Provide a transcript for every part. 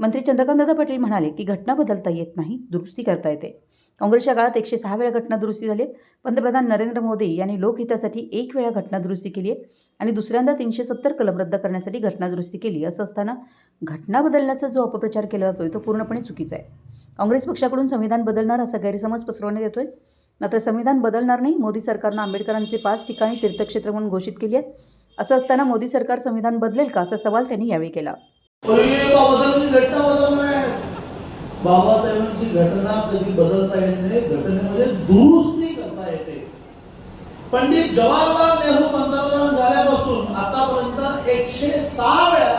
मंत्री चंद्रकांतदादा पाटील म्हणाले की घटना बदलता येत नाही दुरुस्ती करता येते. काँग्रेसच्या काळात एकशे सहा वेळा घटना दुरुस्ती झाली पंतप्रधान नरेंद्र मोदी यांनी लोकहितासाठी एक वेळा घटना दुरुस्ती केली आहे आणि दुसऱ्यांदा तीनशे सत्तर कलम रद्द करण्यासाठी घटना दुरुस्ती केली. असं असताना घटना बदलण्याचा जो अपप्रचार केला जातोय तो पूर्णपणे चुकीचा आहे. काँग्रेस पक्षाकडून संविधान बदलणार असा गैरसमज पसरवण्यात येतोय. मात्र संविधान बदलणार नाही मोदी सरकारनं आंबेडकरांचे पाच ठिकाणी तीर्थक्षेत्र म्हणून घोषित केली आहेत असं असताना मोदी सरकार संविधान बदलेल का असा सवाल त्यांनी यावेळी केला. बाबासाहेबांची घटना बदलणार आहे. बाबासाहेबांची घटना कधी बदलता येत नाही घटनेमध्ये दुरुस्ती करता येते. पंडित जवाहरलाल नेहरू पंतप्रधान झाल्यापासून आतापर्यंत एकशे सहा वेळा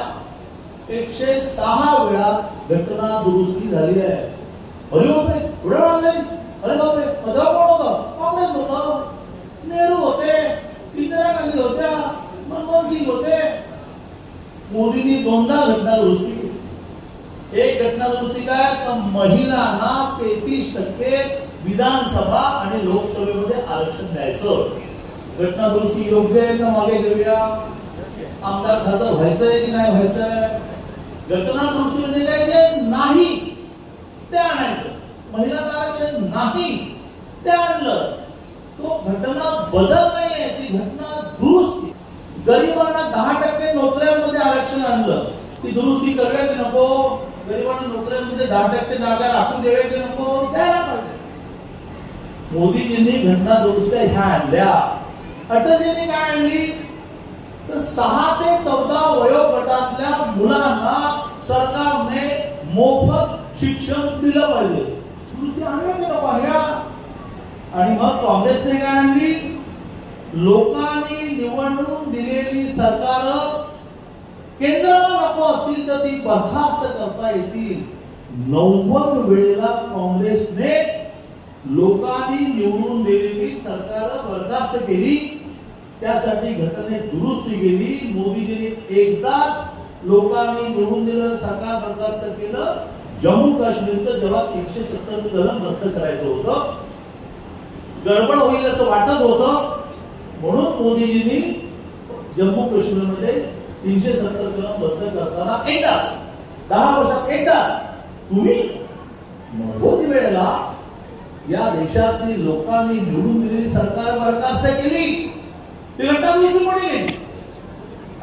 एकशे सहा वेळा घटना दुरुस्ती झाली आहे. अरे बापरे एवढ्या वेळा नाही अरे बापरे तेव्हा कोण होतं काँग्रेस होतं नेहरू होते इंदिरा गांधी होत्या मनमोहन सिंग होते मोदींनी दोनदा घटना दुरुस्ती केली एक घटना दुरुस्ती काय? तर महिलांना तेहतीस टक्के विधानसभा आणि लोकसभेमध्ये आरक्षण द्यायचं. घटना दुरुस्ती योग्य आहे का? मागे घेऊया. आमदार खासदार व्हायचंय की नाही व्हायचंय घटना दुरुस्ती म्हणजे काय? ते नाही. ते आणायचं. महिलांना आरक्षण नाही. ते आणलं. तो घटना बदल नाहीये ती घटना गरिबांना दहा टक्के नोकऱ्यांमध्ये आरक्षण आणलं. ती दुरुस्ती करूया की नको. गरिबांना नोकऱ्यांमध्ये दहा टक्के जागा राखून द्यावे की नको. द्यायला पाहिजे. मोदीजींनी घटना दुरुस्त्या ह्या आणल्या. अटलजींनी काय आणली? तर सहा ते चौदा वयोगटातल्या मुलांना सरकारने मोफत शिक्षण दिलं पाहिजे. दुरुस्ती आणल्या की नको आणल्या आणि मग काँग्रेसने काय आणली? लोकांनी निवडून दिलेली सरकार केंद्राला नको असतील तर ती बरखास्त करता येतील. नव्वद वेळेला काँग्रेसने लोकांनी निवडून दिलेली सरकार बरखास्त केली. त्यासाठी घटनेत दुरुस्ती केली. मोदीजींनी एकदाच लोकांनी निवडून दिलेलं सरकार बरखास्त केलं. जम्मू काश्मीरचं जेव्हा एकशे सत्तर कलम रद्द करायचं होतं गडबड होईल असं वाटत होतं. म्हणून मोदीजींनी जम्मू काश्मीरमध्ये तीनशे सत्तर कलम बंद करताना एकदाच दहा वर्षात एकदाच तुम्ही नव्वद वेळेला या देशातील लोकांनी निवडून दिलेली सरकार बरखास्त केली. ती घटना दुसरी कोणी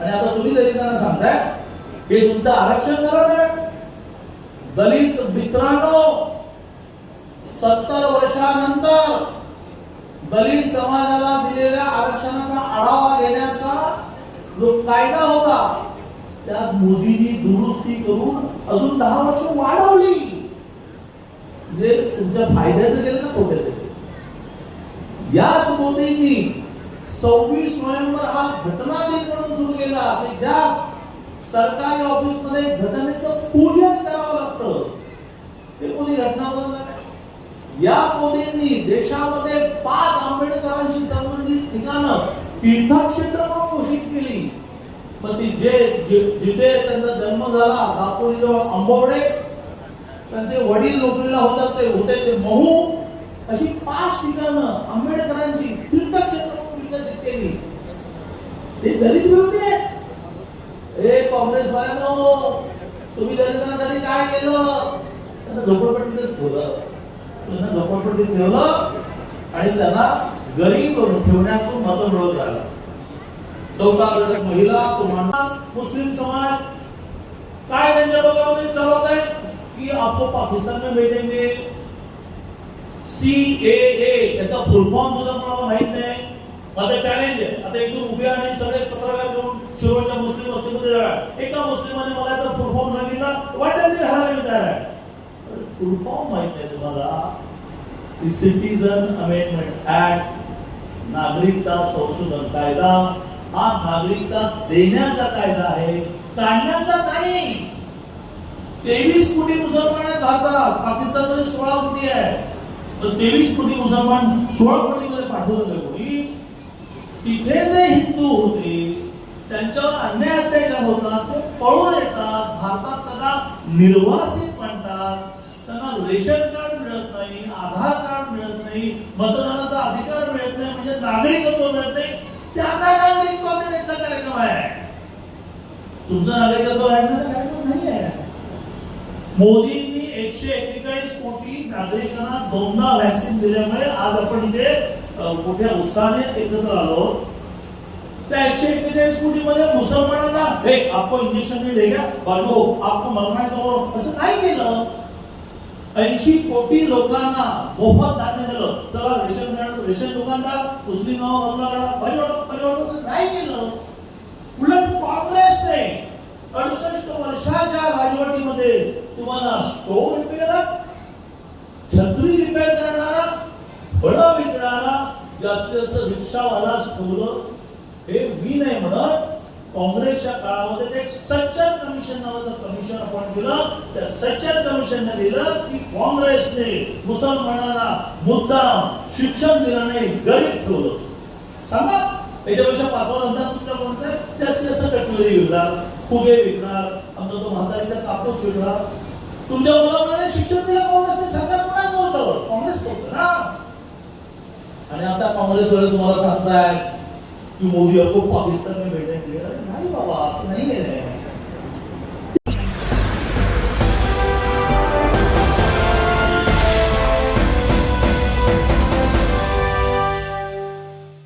आणि आता तुम्ही दलितांना सांगताय हे तुमचं आरक्षण कारण आहे. दलित मित्रांनो सत्तर वर्षानंतर दलित समाजाला दिलेल्या आरक्षणाचा आढावा घेण्याचा जो कायदा होता त्यात मोदींनी दुरुस्ती करून अजून दहा वर्ष वाढवली. म्हणजे तुमच्या फायद्याचं केलं ना तोट्याचं केलं? याच मोदींनी सव्वीस नोव्हेंबर हा घटना दिन म्हणून सुरू केला की ज्या सरकारी ऑफिसमध्ये घटनेचं पूजन करावं लागतं. ते कोणी घटना बनवणार या पोलींनी देशामध्ये पाच आंबेडकरांशी संबंधित ठिकाणं तीर्थक्षेत्र म्हणून घोषित केली. पण ती जे जिथे त्यांचा जन्म झाला दापोलीजवळ आंबवडे त्यांचे वडील नोकरीला होतात ते होते ते महू अशी पाच ठिकाणं आंबेडकरांची तीर्थक्षेत्र म्हणून विकसित केली. ते दलित विरोधी आहेत. हे काँग्रेस वाल्यानो तुम्ही दलितांसाठी काय केलं? त्यांना झोपडपट्टीतच ठेवलं. त्यांना झोपडपट्टी ठेवलं आणि त्यांना गरीब करून ठेवण्यातून मत मिळवत राहिला. चौदा वर्षात महिला तुम्हाला मुस्लिम समाज. काय त्यांच्या डोक्यामध्ये चालवत आहे की आपको पाकिस्तान में भेजेंगे सी ए ए याचा फुल फॉर्म सुद्धा मला माहीत नाही. आता चॅलेंज आहे. आता इथून उभे आणि सगळे पत्रकार घेऊन शिरोडच्या मुस्लिम वस्तीमध्ये जाणार एका मुस्लिमाने मला याचा फुल फॉर्म सांगितला. वाटेल ते घालायला मी तयार आहे. फुल फॉर्म माहीत नाही तुम्हाला. सिटीजन अमेंडमेंट ऍक्ट नागरिकता संशोधन कायदा हा नागरिकता देण्याचा कायदा आहे काढण्याचा नाही. तेवीस कोटी मुसलमान आहेत भारतात पाकिस्तानमध्ये सोळा कोटी आहे तर तेवीस कोटी मुसलमान सोळा कोटीमध्ये पाठवलं कोणी? तिथे जे हिंदू होते त्यांच्यावर अन्याय अत्याचार होतात ते पळून येतात भारतात त्यांना निर्वासित म्हणतात त्यांना रेशन कार्ड नाही आधार कार्ड मिळत नाही मतदानाचा अधिकार मिळत नाही म्हणजे नागरिकत्व मिळत नाही. त्यांना नागरिकत्व देण्याचा कार्यक्रम आहे. तुमचं नागरिकत्व आहे ना कार्यक्रम नाही आहे. मोदींनी एकशे एक्केचाळीस कोटी नागरिकांना दोनदा व्हॅक्सिन दिल्यामुळे आज आपण इथे मोठ्या उत्साहाने एकत्र आलो. त्या एकशे एक्केचाळीस कोटी मध्ये मुसलमानांना हे आपण इंजेक्शन नाही देगा बाजू आपण मरणार असं काय केलं. ऐंशी कोटी लोकांना मोफत धान्य दिलं. चला रेशन रेशन दुकानदार मुस्लिम परिवर्तन नाही केलं. उलट काँग्रेसने अडुसष्ट वर्षाच्या राजवटीमध्ये तुम्हाला स्टोव रिपेअर छत्री रिपेअर करणारा फळं विकणारा जास्तीत जास्त रिक्षावाला ठेवलं हे मी नाही म्हणत. काँग्रेसच्या काळामध्ये ते एक सच्चर कमिशन नावाचं कमिशन आपण केलं. त्या सच्चर कमिशनने दिलं की काँग्रेसने मुसलमानांना मुद्दाम शिक्षण दिलं नाही गरीब ठेवलं. सांगा. याच्यापेक्षा पाचवा धंदा तुमचा कोणता आहे? जास्तीत जास्त कटलरी विकणार फुगे विकणार आमचा तो म्हातारीचा कापूस विकणार. तुमच्या मुलामुळे शिक्षण दिलं काँग्रेसने सरकार कोणाचं होतं काँग्रेस होतं ना. आणि आता काँग्रेस तुम्हाला सांगताय की मोदी आपको पाकिस्तान में भेजने के लिए अरे नाही बाबा असं नाही आहे